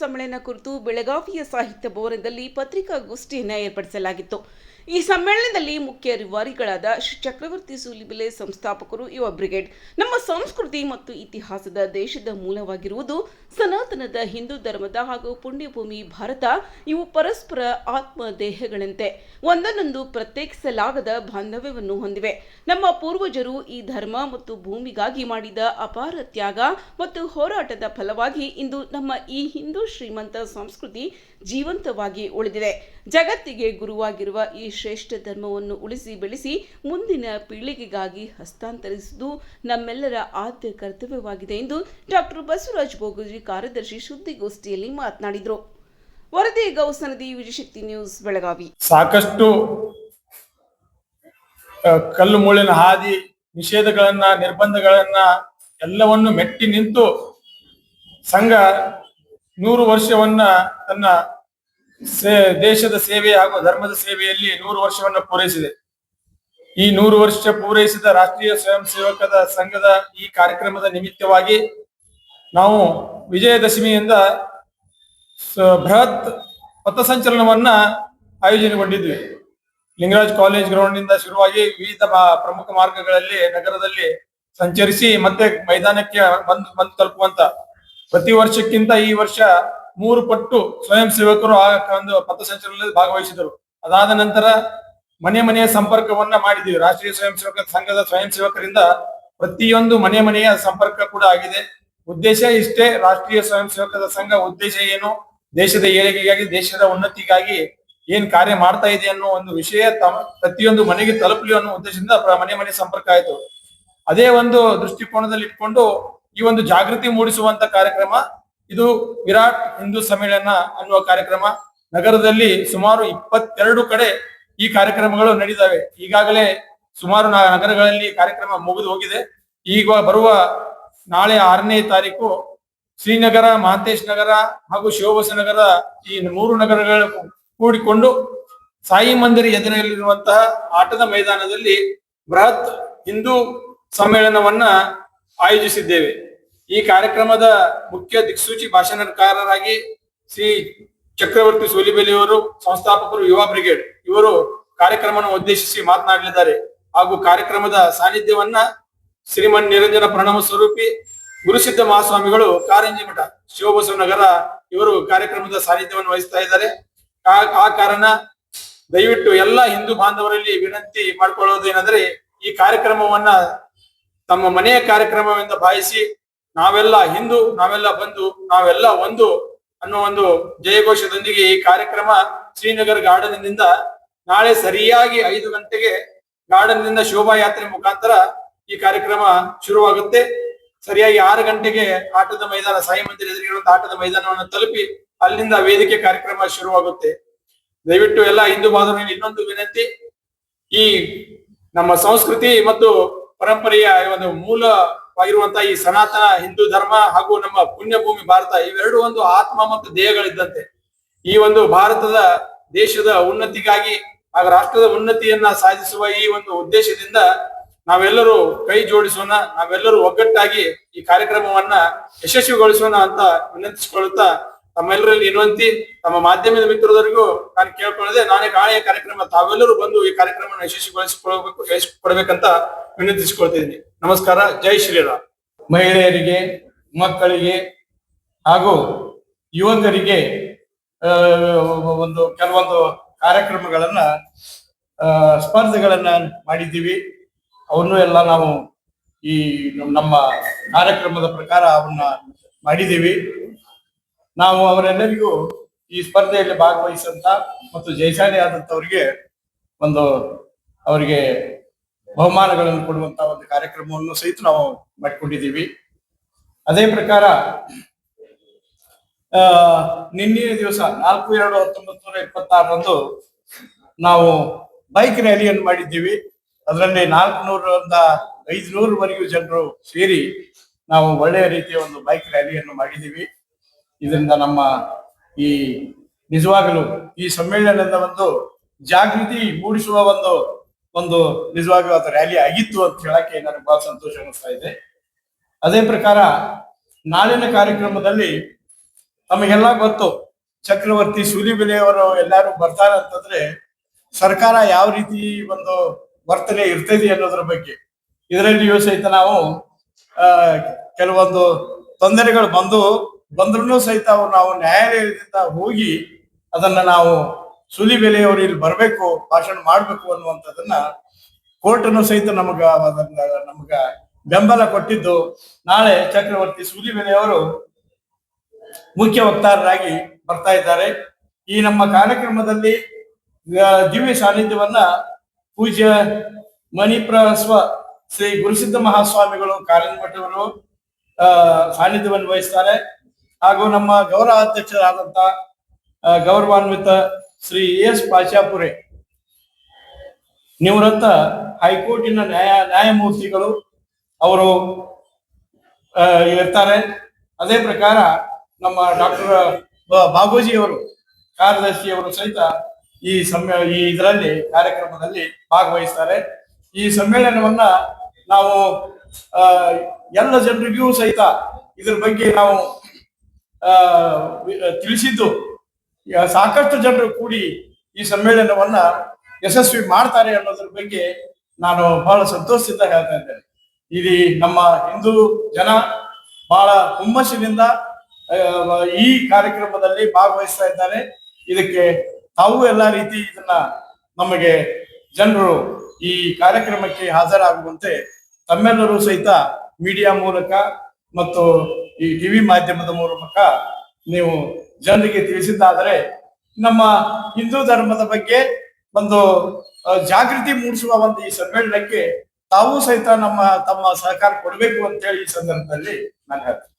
ಸಮ್ಮೇಳನ ಕುರಿತು ಬೆಳಗಾವಿಯ ಸಾಹಿತ್ಯ ಭವನದಲ್ಲಿ ಪತ್ರಿಕಾಗೋಷ್ಠಿಯನ್ನು ಏರ್ಪಡಿಸಲಾಗಿತ್ತು. ಈ ಸಮ್ಮೇಳನದಲ್ಲಿ ಮುಖ್ಯ ರಿವಾರಿಗಳಾದ ಶ್ರೀ ಚಕ್ರವರ್ತಿ ಸೂಲಿಬೆಲೆ ಸಂಸ್ಥಾಪಕರು, ಯುವ ಬ್ರಿಗೇಡ್, ನಮ್ಮ ಸಂಸ್ಕೃತಿ ಮತ್ತು ಇತಿಹಾಸದ ದೇಶದ ಮೂಲವಾಗಿರುವುದು ಸನಾತನದ ಹಿಂದೂ ಧರ್ಮದ ಹಾಗೂ ಪುಣ್ಯಭೂಮಿ ಭಾರತ, ಇವು ಪರಸ್ಪರ ಆತ್ಮ ದೇಹಗಳಂತೆ ಒಂದನ್ನೊಂದು ಪ್ರತ್ಯೇಕಿಸಲಾಗದ ಬಾಂಧವ್ಯವನ್ನು ಹೊಂದಿವೆ. ನಮ್ಮ ಪೂರ್ವಜರು ಈ ಧರ್ಮ ಮತ್ತು ಭೂಮಿಗಾಗಿ ಮಾಡಿದ ಅಪಾರ ತ್ಯಾಗ ಮತ್ತು ಹೋರಾಟದ ಫಲವಾಗಿ ಇಂದು ನಮ್ಮ ಈ ಹಿಂದೂ ಶ್ರೀಮಂತ ಸಂಸ್ಕೃತಿ ಜೀವಂತವಾಗಿ ಉಳಿದಿದೆ. ಜಗತ್ತಿಗೆ ಗುರುವಾಗಿರುವ ಈ ಶ್ರೇಷ್ಠ ಧರ್ಮವನ್ನು ಉಳಿಸಿ ಬೆಳೆಸಿ ಮುಂದಿನ ಪೀಳಿಗೆಗಾಗಿ ಹಸ್ತಾಂತರಿಸುವುದು ನಮ್ಮೆಲ್ಲರ ಆದ್ಯ ಕರ್ತವ್ಯವಾಗಿದೆ ಎಂದು ಡಾಕ್ಟರ್ ಬಸವರಾಜ ಬೋಗುಜಿ ಕಾರ್ಯದರ್ಶಿ ಸುದ್ದಿಗೋಷ್ಠಿಯಲ್ಲಿ ಮಾತನಾಡಿದರು. ವರದಿ ಗೌಸನದಿ ವಿಜಯಶಕ್ತಿ ನ್ಯೂಸ್, ಬೆಳಗಾವಿ. ಸಾಕಷ್ಟು ಕಲ್ಲು ಮುಳ್ಳಿನ ಹಾದಿ ನಿಷೇಧಗಳನ್ನ, ನಿರ್ಬಂಧಗಳನ್ನ ಎಲ್ಲವನ್ನು ಮೆಟ್ಟಿ ನಿಂತು ಸಂಘ ನೂರು ವರ್ಷವನ್ನ ತನ್ನ ದೇಶದ ಸೇವೆ ಹಾಗೂ ಧರ್ಮದ ಸೇವೆಯಲ್ಲಿ ನೂರು ವರ್ಷವನ್ನು ಪೂರೈಸಿದೆ. ಈ ನೂರು ವರ್ಷ ಪೂರೈಸಿದ ರಾಷ್ಟ್ರೀಯ ಸ್ವಯಂ ಸೇವಕದ ಸಂಘದ ಈ ಕಾರ್ಯಕ್ರಮದ ನಿಮಿತ್ತವಾಗಿ ನಾವು ವಿಜಯದಶಮಿಯಿಂದ ಬೃಹತ್ ಪಥಸಂಚಲನವನ್ನ ಆಯೋಜನೆಗೊಂಡಿದ್ವಿ. ಲಿಂಗರಾಜ್ ಕಾಲೇಜ್ ಗ್ರೌಂಡ್ನಿಂದ ಶುರುವಾಗಿ ವಿವಿಧ ಪ್ರಮುಖ ಮಾರ್ಗಗಳಲ್ಲಿ ನಗರದಲ್ಲಿ ಸಂಚರಿಸಿ ಮತ್ತೆ ಮೈದಾನಕ್ಕೆ ಬಂದು ಬಂದು ತಲುಪುವಂತ ಪ್ರತಿ ವರ್ಷಕ್ಕಿಂತ ಈ ವರ್ಷ ಮೂರು ಪಟ್ಟು ಸ್ವಯಂ ಸೇವಕರು ಆ ಒಂದು ಪಥಸಂಚಲನದಲ್ಲಿ ಭಾಗವಹಿಸಿದರು. ಅದಾದ ನಂತರ ಮನೆ ಮನೆಯ ಸಂಪರ್ಕವನ್ನ ಮಾಡಿದೀವಿ ರಾಷ್ಟ್ರೀಯ ಸ್ವಯಂ ಸೇವಕ ಸಂಘದ ಸ್ವಯಂ ಸೇವಕರಿಂದ ಪ್ರತಿಯೊಂದು ಮನೆ ಮನೆಯ ಸಂಪರ್ಕ ಕೂಡ ಆಗಿದೆ. ಉದ್ದೇಶ ಇಷ್ಟೇ, ರಾಷ್ಟ್ರೀಯ ಸ್ವಯಂ ಸೇವಕದ ಸಂಘ ಉದ್ದೇಶ ಏನು, ದೇಶದ ಏಳಿಗೆಗಾಗಿ, ದೇಶದ ಉನ್ನತಿಗಾಗಿ ಏನ್ ಕಾರ್ಯ ಮಾಡ್ತಾ ಇದೆ ಅನ್ನೋ ಒಂದು ವಿಷಯ ಪ್ರತಿಯೊಂದು ಮನೆಗೆ ತಲುಪಲಿ ಅನ್ನೋ ಉದ್ದೇಶದಿಂದ ಮನೆ ಮನೆ ಸಂಪರ್ಕ ಆಯಿತು. ಅದೇ ಒಂದು ದೃಷ್ಟಿಕೋನದಲ್ಲಿ ಇಟ್ಕೊಂಡು ಈ ಒಂದು ಜಾಗೃತಿ ಮೂಡಿಸುವಂತ ಕಾರ್ಯಕ್ರಮ ಇದು ವಿರಾಟ್ ಹಿಂದೂ ಸಮ್ಮೇಳನ ಅನ್ನುವ ಕಾರ್ಯಕ್ರಮ. ನಗರದಲ್ಲಿ ಸುಮಾರು ಇಪ್ಪತ್ತೆರಡು ಕಡೆ ಈ ಕಾರ್ಯಕ್ರಮಗಳು ನಡೀತವೆ ಈಗಾಗಲೇ ಸುಮಾರು ನಗರಗಳಲ್ಲಿ ಕಾರ್ಯಕ್ರಮ ಮುಗಿದು ಹೋಗಿದೆ. ಈಗ ಬರುವ ನಾಳೆ ಆರನೇ ತಾರೀಕು ಶ್ರೀನಗರ, ಮಹಾಂತೇಶ್ ನಗರ ಹಾಗೂ ಶಿವಬಸನಗರ ಈ ಮೂರು ನಗರಗಳು ಕೂಡಿಕೊಂಡು ಸಾಯಿ ಮಂದಿರ ಎದುರಲ್ಲಿರುವಂತಹ ಆಟದ ಮೈದಾನದಲ್ಲಿ ಬೃಹತ್ ಹಿಂದೂ ಸಮ್ಮೇಳನವನ್ನ ಆಯೋಜಿಸಿದ್ದೇವೆ. ಈ ಕಾರ್ಯಕ್ರಮದ ಮುಖ್ಯ ದಿಕ್ಸೂಚಿ ಭಾಷಣಕಾರರಾಗಿ ಶ್ರೀ ಚಕ್ರವರ್ತಿ ಸೋಲಿಬೆಲಿಯವರು, ಸಂಸ್ಥಾಪಕರು, ಯುವ ಬ್ರಿಗೇಡ್ ಇವರು ಕಾರ್ಯಕ್ರಮವನ್ನು ಉದ್ದೇಶಿಸಿ ಮಾತನಾಡಲಿದ್ದಾರೆ. ಹಾಗೂ ಕಾರ್ಯಕ್ರಮದ ಸಾನ್ನಿಧ್ಯವನ್ನ ಶ್ರೀಮನ್ ನಿರಂಜನ ಪ್ರಣಾಮ ಸ್ವರೂಪಿ, ಗುರುಸಿದ್ಧ ಮಹಾಸ್ವಾಮಿಗಳು ಕಾರಂಜಿ ಮಠ ಶಿವಬಸವ ನಗರ ಇವರು ಕಾರ್ಯಕ್ರಮದ ಸಾನ್ನಿಧ್ಯವನ್ನು ವಹಿಸ್ತಾ ಇದ್ದಾರೆ. ಆ ಕಾರಣ ದಯವಿಟ್ಟು ಎಲ್ಲ ಹಿಂದೂ ಬಾಂಧವರಲ್ಲಿ ವಿನಂತಿ ಮಾಡ್ಕೊಳ್ಳೋದೇನೆಂದ್ರೆ ಈ ಕಾರ್ಯಕ್ರಮವನ್ನ ತಮ್ಮ ಮನೆಯ ಕಾರ್ಯಕ್ರಮವೆಂದು ಭಾವಿಸಿ ನಾವೆಲ್ಲ ಹಿಂದೂ, ನಾವೆಲ್ಲ ಬಂದು ನಾವೆಲ್ಲ ಒಂದು ಅನ್ನೋ ಒಂದು ಜಯಘೋಷದೊಂದಿಗೆ ಈ ಕಾರ್ಯಕ್ರಮ ಶ್ರೀನಗರ್ ಗಾರ್ಡನ್ನಿಂದ ನಾಳೆ ಸರಿಯಾಗಿ ಐದು ಗಂಟೆಗೆ ಗಾರ್ಡನ್ನಿಂದ ಶೋಭಾಯಾತ್ರೆ ಮುಖಾಂತರ ಈ ಕಾರ್ಯಕ್ರಮ ಶುರುವಾಗುತ್ತೆ. ಸರಿಯಾಗಿ ಆರು ಗಂಟೆಗೆ ಆಟದ ಮೈದಾನ, ಸಾಯಿ ಮಂದಿರ ಎದುರಿಗಿರುವಂತಹ ಆಟದ ಮೈದಾನವನ್ನು ತಲುಪಿ ಅಲ್ಲಿಂದ ವೇದಿಕೆ ಕಾರ್ಯಕ್ರಮ ಶುರುವಾಗುತ್ತೆ. ದಯವಿಟ್ಟು ಎಲ್ಲ ಹಿಂದೂ ಬಾಂಧವರಿಗೆ ಇನ್ನೊಂದು ವಿನಂತಿ. ಈ ನಮ್ಮ ಸಂಸ್ಕೃತಿ ಮತ್ತು ಪರಂಪರೆಯ ಒಂದು ಮೂಲವಾಗಿರುವಂತಹ ಈ ಸನಾತನ ಹಿಂದೂ ಧರ್ಮ ಹಾಗೂ ನಮ್ಮ ಪುಣ್ಯಭೂಮಿ ಭಾರತ ಇವೆರಡು ಒಂದು ಆತ್ಮ ಮತ್ತು ದೇಹಗಳಿದ್ದಂತೆ. ಈ ಒಂದು ಭಾರತದ ದೇಶದ ಉನ್ನತಿಗಾಗಿ ಹಾಗೂ ರಾಷ್ಟ್ರದ ಉನ್ನತಿಯನ್ನ ಸಾಧಿಸುವ ಈ ಒಂದು ಉದ್ದೇಶದಿಂದ ನಾವೆಲ್ಲರೂ ಕೈ ಜೋಡಿಸೋಣ, ನಾವೆಲ್ಲರೂ ಒಗ್ಗಟ್ಟಾಗಿ ಈ ಕಾರ್ಯಕ್ರಮವನ್ನ ಯಶಸ್ವಿಗೊಳಿಸೋಣ ಅಂತ ವಿನಂತಿಸಿಕೊಳ್ಳುತ್ತಾ ತಮ್ಮೆಲ್ಲರಲ್ಲಿ ವಿನಂತಿ, ತಮ್ಮ ಮಾಧ್ಯಮದ ಮಿತ್ರರಿಗೂ ನಾನು ಕೇಳ್ಕೊಳ್ಳದೆ ನಾನೇ ನಾಳೆಯ ಕಾರ್ಯಕ್ರಮ ತಾವೆಲ್ಲರೂ ಬಂದು ಈ ಕಾರ್ಯಕ್ರಮವನ್ನು ಯಶಸ್ವಿಗೊಳಿಸಿಕೊಳ್ಳಬೇಕು ಯಶಸ್ವಿಕೊಡ್ಬೇಕಂತ ವಿನಂತಿಸಿಕೊಳ್ತಿದ್ದೀನಿ. ನಮಸ್ಕಾರ, ಜೈ ಶ್ರೀರಾಮ್. ಮಹಿಳೆಯರಿಗೆ, ಮಕ್ಕಳಿಗೆ ಹಾಗೂ ಯುವಕರಿಗೆ ಒಂದು ಕೆಲವೊಂದು ಕಾರ್ಯಕ್ರಮಗಳನ್ನ ಸ್ಪರ್ಧೆಗಳನ್ನ ಮಾಡಿದ್ದೀವಿ. ಅವನ್ನೂ ಎಲ್ಲ ನಾವು ಈ ನಮ್ಮ ಕಾರ್ಯಕ್ರಮದ ಪ್ರಕಾರ ಅವನ್ನ ಮಾಡಿದ್ದೀವಿ. ನಾವು ಅವರೆಲ್ಲರಿಗೂ ಈ ಸ್ಪರ್ಧೆಯಲ್ಲಿ ಭಾಗವಹಿಸಂತ ಮತ್ತು ಜಯಶಾಲಿ ಆದಂತವರಿಗೆ ಒಂದು ಅವರಿಗೆ ಬಹುಮಾನಗಳನ್ನು ಕೊಡುವಂತ ಒಂದು ಕಾರ್ಯಕ್ರಮವನ್ನು ಸಹಿತ ನಾವು ಮಾಡಿಕೊಂಡಿದ್ದೀವಿ. ಅದೇ ಪ್ರಕಾರ ನಿನ್ನೆಯ ದಿವಸ ನಾಲ್ಕು, ಎರಡು ಹತ್ತೊಂಬತ್ತು ನೂರ ಇಪ್ಪತ್ತಾರರಂದು ನಾವು ಬೈಕ್ ರ್ಯಾಲಿಯನ್ನು ಮಾಡಿದ್ದೀವಿ. ಅದರಲ್ಲಿ ಐದು ನೂರವರೆಗೂ ಜನರು ಸೇರಿ ನಾವು ಒಳ್ಳೆಯ ರೀತಿಯ ಒಂದು ಬೈಕ್ ರ್ಯಾಲಿಯನ್ನು ಮಾಡಿದ್ದೀವಿ. ಇದರಿಂದ ನಮ್ಮ ಈ ನಿಜವಾಗಲೂ ಈ ಸಮ್ಮೇಳನದ ಒಂದು ಜಾಗೃತಿ ಮೂಡಿಸುವ ಒಂದು ಒಂದು ನಿಜವಾಗ್ಲೂ ಅದು ರ್ಯಾಲಿ ಆಗಿತ್ತು ಅಂತ ಹೇಳಕ್ಕೆ ನನಗೆ ಬಹಳ ಸಂತೋಷ ಅನಿಸ್ತಾ ಇದೆ. ಅದೇ ಪ್ರಕಾರ ನಾಳಿನ ಕಾರ್ಯಕ್ರಮದಲ್ಲಿ ನಮಗೆಲ್ಲ ಗೊತ್ತು, ಚಕ್ರವರ್ತಿ ಸೂಲಿಬೆಲೆಯವರು ಎಲ್ಲಾರು ಬರ್ತಾರೆ ಅಂತಂದ್ರೆ ಸರ್ಕಾರ ಯಾವ ರೀತಿ ಒಂದು ವರ್ತನೆ ಇರ್ತದೆ ಅನ್ನೋದ್ರ ಬಗ್ಗೆ. ಇದರಲ್ಲಿಯೂ ಸಹಿತ ನಾವು ಕೆಲವೊಂದು ತೊಂದರೆಗಳು ಬಂದು ಬಂದ್ರೂ ಸಹಿತ ಅವ್ರು ನಾವು ನ್ಯಾಯಾಲಯದಿಂದ ಹೋಗಿ ಅದನ್ನ ನಾವು ಸೂಲಿಬೆಲೆಯವರು ಇಲ್ಲಿ ಬರಬೇಕು, ಭಾಷಣ ಮಾಡಬೇಕು ಅನ್ನುವಂಥದ್ದನ್ನ ಕೋರ್ಟನ್ನು ಸಹಿತ ನಮಗ ನಮಗ ಬೆಂಬಲ ಕೊಟ್ಟಿದ್ದು. ನಾಳೆ ಚಕ್ರವರ್ತಿ ಸೂಲಿಬೆಲೆಯವರು ಮುಖ್ಯ ವಕ್ತಾರರಾಗಿ ಬರ್ತಾ ಇದ್ದಾರೆ. ಈ ನಮ್ಮ ಕಾರ್ಯಕ್ರಮದಲ್ಲಿ ದಿವ್ಯ ಸಾನ್ನಿಧ್ಯವನ್ನ ಪೂಜ್ಯ ಮಣಿಪ್ರಸ್ವ ಶ್ರೀ ಗುರುಸಿದ್ಧ ಮಹಾಸ್ವಾಮಿಗಳು ಕಾಲಿನಮಠವರು ಆ, ಸಾನ್ನಿಧ್ಯವನ್ನು ವಹಿಸ್ತಾರೆ. ಹಾಗೂ ನಮ್ಮ ಗೌರವ ಅಧ್ಯಕ್ಷರಾದಂತ ಗೌರವಾನ್ವಿತ ಶ್ರೀ ಎಸ್ ಪಾಶಾಪುರೆ ನಿವೃತ್ತ ಹೈಕೋರ್ಟಿನ ನ್ಯಾಯ, ನ್ಯಾಯಮೂರ್ತಿಗಳು ಅವರು ಇರ್ತಾರೆ ಅದೇ ಪ್ರಕಾರ ನಮ್ಮ ಡಾಕ್ಟರ್ ಬಾಬೂಜಿಯವರು, ಕಾರ್ಯದರ್ಶಿಯವರು ಸಹಿತ ಈ ಸಮ್ಮೇ, ಈ ಇದರಲ್ಲಿ, ಕಾರ್ಯಕ್ರಮದಲ್ಲಿ ಭಾಗವಹಿಸ್ತಾರೆ. ಈ ಸಮ್ಮೇಳನವನ್ನ ನಾವು ಎಲ್ಲ ಜನರಿಗೂ ಸಹಿತ ಇದ್ರ ಬಗ್ಗೆ ನಾವು ತಿಳಿಸಿದ್ದು. ಸಾಕಷ್ಟು ಜನರು ಕೂಡಿ ಈ ಸಮ್ಮೇಳನವನ್ನ ಯಶಸ್ವಿ ಮಾಡ್ತಾರೆ ಅನ್ನೋದ್ರ ಬಗ್ಗೆ ನಾನು ಬಹಳ ಸಂತೋಷದಿಂದ ಹೇಳ್ತಾ ಇದ್ದೇನೆ. ಇಲ್ಲಿ ನಮ್ಮ ಹಿಂದೂ ಜನ ಬಹಳ ಹುಮ್ಮಸ್ಸಿನಿಂದ ಈ ಕಾರ್ಯಕ್ರಮದಲ್ಲಿ ಭಾಗವಹಿಸ್ತಾ ಇದ್ದಾರೆ. ಇದಕ್ಕೆ ತಾವು ಎಲ್ಲ ರೀತಿ ಇದನ್ನ ನಮಗೆ ಜನರು ಈ ಕಾರ್ಯಕ್ರಮಕ್ಕೆ ಹಾಜರಾಗುವಂತೆ ತಮ್ಮೆಲ್ಲರೂ ಸಹಿತ ಮೀಡಿಯಾ ಮೂಲಕ ಮತ್ತು ಈ ಟಿವಿ ಮಾಧ್ಯಮದ ಮೂಲಕ ನೀವು ಜನರಿಗೆ ತಿಳಿಸಿದ್ದಾದರೆ ನಮ್ಮ ಹಿಂದೂ ಧರ್ಮದ ಬಗ್ಗೆ ಒಂದು ಜಾಗೃತಿ ಮೂಡಿಸುವ ಒಂದು ಈ ಸಮ್ಮೇಳನಕ್ಕೆ ತಾವು ಸಹಿತ ನಮ್ಮ, ತಮ್ಮ ಸಹಕಾರ ಕೊಡಬೇಕು ಅಂತ ಹೇಳಿ ಈ ಸಂದರ್ಭದಲ್ಲಿ ನಾನು ಹೇಳ್ತೀನಿ.